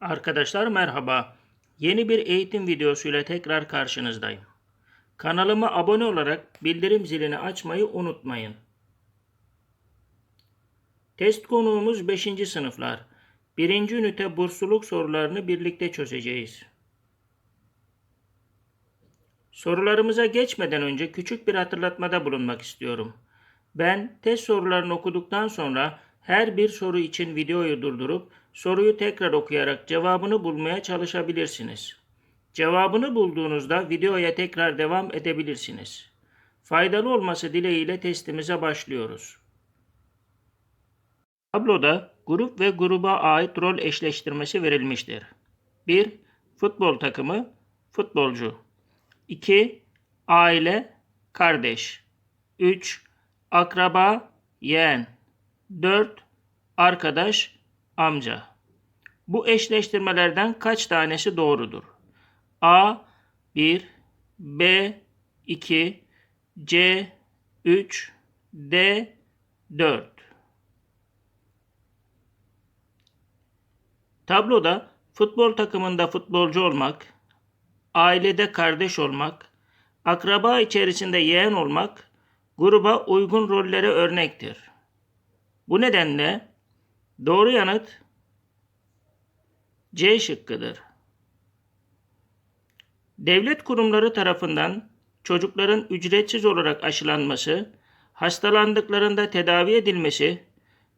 Arkadaşlar merhaba. Yeni bir eğitim videosuyla tekrar karşınızdayım. Kanalıma abone olarak bildirim zilini açmayı unutmayın. Test konuğumuz 5. sınıflar. 1. ünite bursluluk sorularını birlikte çözeceğiz. Sorularımıza geçmeden önce küçük bir hatırlatmada bulunmak istiyorum. Ben test sorularını okuduktan sonra her bir soru için videoyu durdurup soruyu tekrar okuyarak cevabını bulmaya çalışabilirsiniz. Cevabını bulduğunuzda videoya tekrar devam edebilirsiniz. Faydalı olması dileğiyle testimize başlıyoruz. Tabloda grup ve gruba ait rol eşleştirmesi verilmiştir. 1. Futbol takımı, futbolcu. 2. Aile, kardeş. 3. Akraba, yeğen. 4. Arkadaş, amca. Bu eşleştirmelerden kaç tanesi doğrudur? A 1 B 2 C 3 D 4 Tabloda futbol takımında futbolcu olmak, ailede kardeş olmak, akraba içerisinde yeğen olmak gruba uygun rollere örnektir. Bu nedenle doğru yanıt C şıkkıdır. Devlet kurumları tarafından çocukların ücretsiz olarak aşılanması, hastalandıklarında tedavi edilmesi,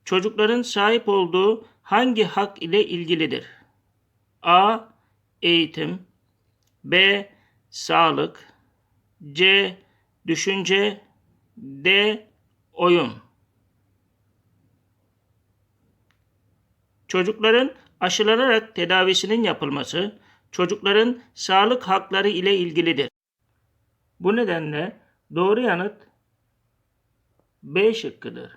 çocukların sahip olduğu hangi hak ile ilgilidir? A. Eğitim B. Sağlık C. Düşünce D. Oyun Çocukların aşılanarak tedavisinin yapılması çocukların sağlık hakları ile ilgilidir. Bu nedenle doğru yanıt B şıkkıdır.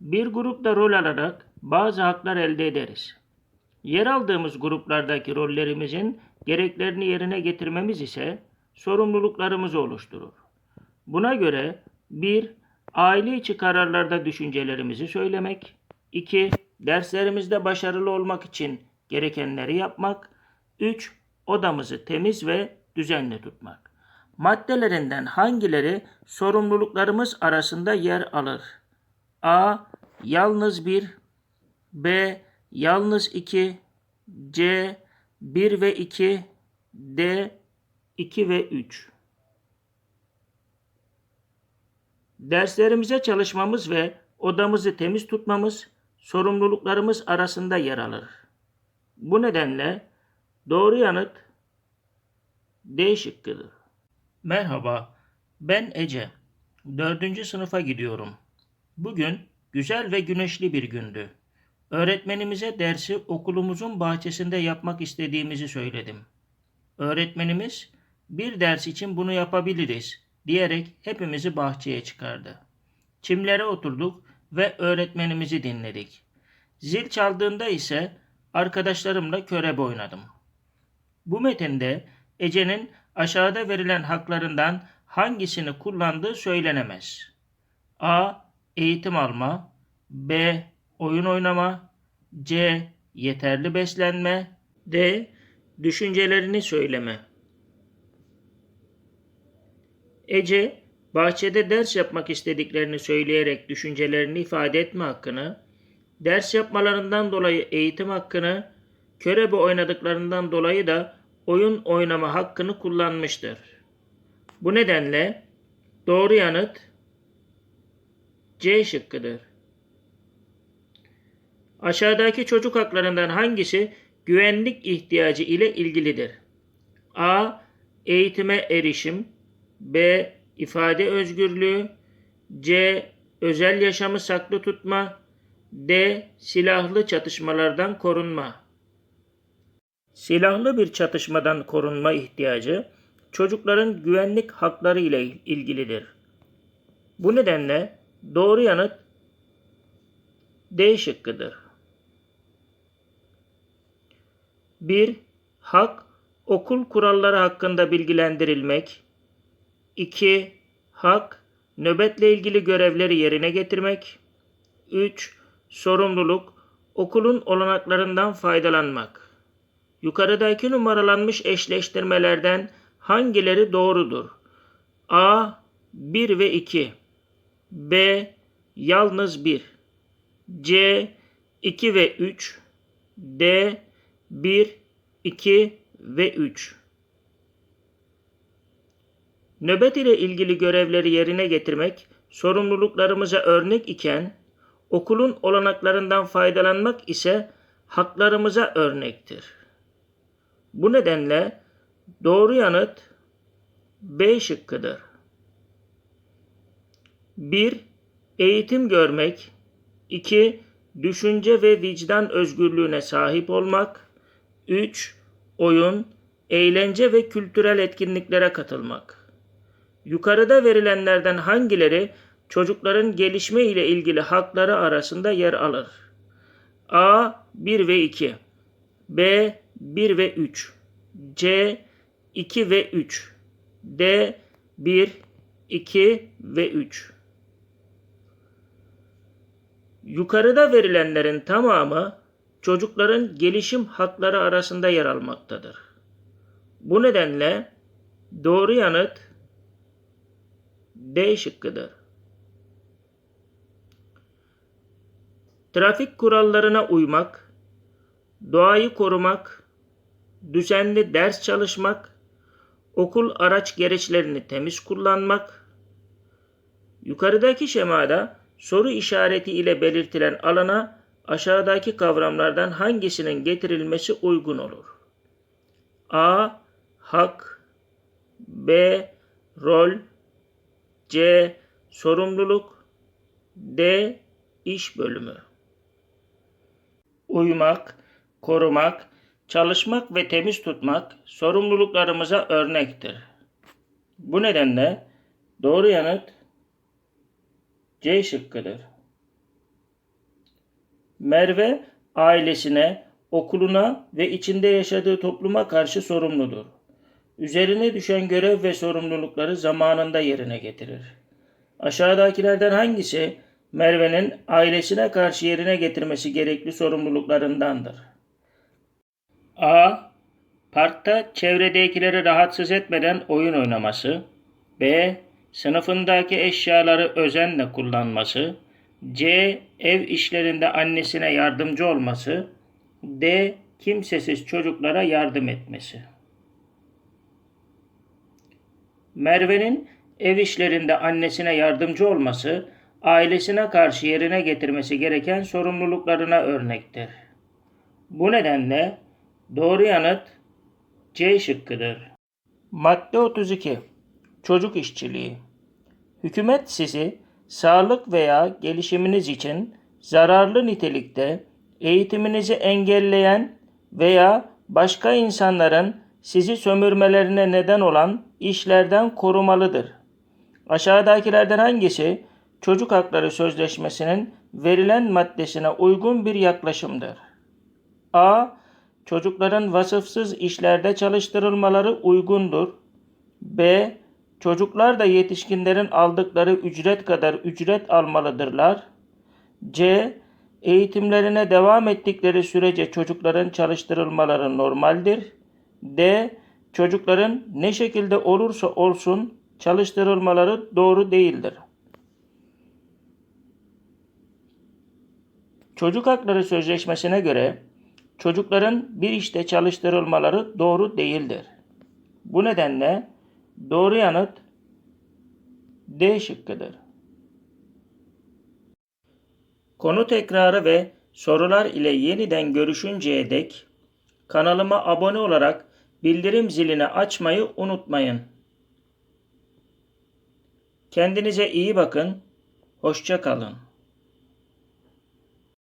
Bir grupta rol alarak bazı haklar elde ederiz. Yer aldığımız gruplardaki rollerimizin gereklerini yerine getirmemiz ise sorumluluklarımızı oluşturur. Buna göre 1. Aile içi kararlarda düşüncelerimizi söylemek. 2. Derslerimizde başarılı olmak için gerekenleri yapmak. 3. Odamızı temiz ve düzenli tutmak. Maddelerinden hangileri sorumluluklarımız arasında yer alır? A. Yalnız 1 B. Yalnız 2 C. 1 ve 2 D. 2 ve 3 Derslerimize çalışmamız ve odamızı temiz tutmamız sorumluluklarımız arasında yer alır. Bu nedenle doğru yanıt D şıkkıdır. Merhaba, ben Ece. Dördüncü sınıfa gidiyorum. Bugün güzel ve güneşli bir gündü. Öğretmenimize dersi okulumuzun bahçesinde yapmak istediğimizi söyledim. Öğretmenimiz bir ders için bunu yapabiliriz diyerek hepimizi bahçeye çıkardı. Çimlere oturduk ve öğretmenimizi dinledik. Zil çaldığında ise arkadaşlarımla körebe oynadım. Bu metinde Ece'nin aşağıda verilen haklarından hangisini kullandığı söylenemez. A. Eğitim alma B. Oyun oynama C. Yeterli beslenme D. Düşüncelerini söyleme Ece, bahçede ders yapmak istediklerini söyleyerek düşüncelerini ifade etme hakkını, ders yapmalarından dolayı eğitim hakkını, körebe oynadıklarından dolayı da oyun oynama hakkını kullanmıştır. Bu nedenle doğru yanıt C şıkkıdır. Aşağıdaki çocuk haklarından hangisi güvenlik ihtiyacı ile ilgilidir? A. Eğitime erişim B. ifade özgürlüğü C. Özel yaşamı saklı tutma D. Silahlı çatışmalardan korunma Silahlı bir çatışmadan korunma ihtiyacı çocukların güvenlik hakları ile ilgilidir. Bu nedenle doğru yanıt D şıkkıdır. 1. Hak, okul kuralları hakkında bilgilendirilmek. 2. Hak, nöbetle ilgili görevleri yerine getirmek. 3. Sorumluluk, Okulun olanaklarından faydalanmak. Yukarıdaki numaralanmış eşleştirmelerden hangileri doğrudur? A. 1 ve 2 B. Yalnız 1 C. 2 ve 3 D. 1, 2 ve 3 Nöbet ile ilgili görevleri yerine getirmek sorumluluklarımıza örnek iken okulun olanaklarından faydalanmak ise haklarımıza örnektir. Bu nedenle doğru yanıt B şıkkıdır. 1. Eğitim görmek 2. Düşünce ve vicdan özgürlüğüne sahip olmak 3. Oyun, eğlence ve kültürel etkinliklere katılmak. Yukarıda verilenlerden hangileri çocukların gelişme ile ilgili hakları arasında yer alır? A 1 ve 2 B 1 ve 3 C 2 ve 3 D 1 2 ve 3 Yukarıda verilenlerin tamamı çocukların gelişim hakları arasında yer almaktadır. Bu nedenle doğru yanıt D şıkkıdır. Trafik kurallarına uymak, doğayı korumak, düzenli ders çalışmak, okul araç gereçlerini temiz kullanmak. Yukarıdaki şemada soru işareti ile belirtilen alana aşağıdaki kavramlardan hangisinin getirilmesi uygun olur? A. Hak B. Rol C. Sorumluluk D. İş bölümü Uyumak, korumak, çalışmak ve temiz tutmak sorumluluklarımıza örnektir. Bu nedenle doğru yanıt C şıkkıdır. Merve ailesine, okuluna ve içinde yaşadığı topluma karşı sorumludur. Üzerine düşen görev ve sorumlulukları zamanında yerine getirir. Aşağıdakilerden hangisi Merve'nin ailesine karşı yerine getirmesi gerekli sorumluluklarındandır? A. Parkta çevredekileri rahatsız etmeden oyun oynaması. B. Sınıfındaki eşyaları özenle kullanması. C. Ev işlerinde annesine yardımcı olması. D. Kimsesiz çocuklara yardım etmesi. Merve'nin ev işlerinde annesine yardımcı olması, ailesine karşı yerine getirmesi gereken sorumluluklarına örnektir. Bu nedenle doğru yanıt C şıkkıdır. Madde 32 Çocuk işçiliği Hükümet sizi sağlık veya gelişiminiz için zararlı nitelikte eğitiminizi engelleyen veya başka insanların sizi sömürmelerine neden olan işlerden korumalıdır. Aşağıdakilerden hangisi Çocuk Hakları Sözleşmesi'nin verilen maddesine uygun bir yaklaşımdır? A. Çocukların vasıfsız işlerde çalıştırılmaları uygundur. B. Çocuklar da yetişkinlerin aldıkları ücret kadar ücret almalıdırlar. C. Eğitimlerine devam ettikleri sürece çocukların çalıştırılmaları normaldir. D. Çocukların ne şekilde olursa olsun çalıştırılmaları doğru değildir. Çocuk Hakları Sözleşmesi'ne göre çocukların bir işte çalıştırılmaları doğru değildir. Bu nedenle doğru yanıt D şıkkıdır. Konu tekrarı ve sorular ile yeniden görüşünceye dek kanalıma abone olarak bildirim zilini açmayı unutmayın. Kendinize iyi bakın. Hoşça kalın.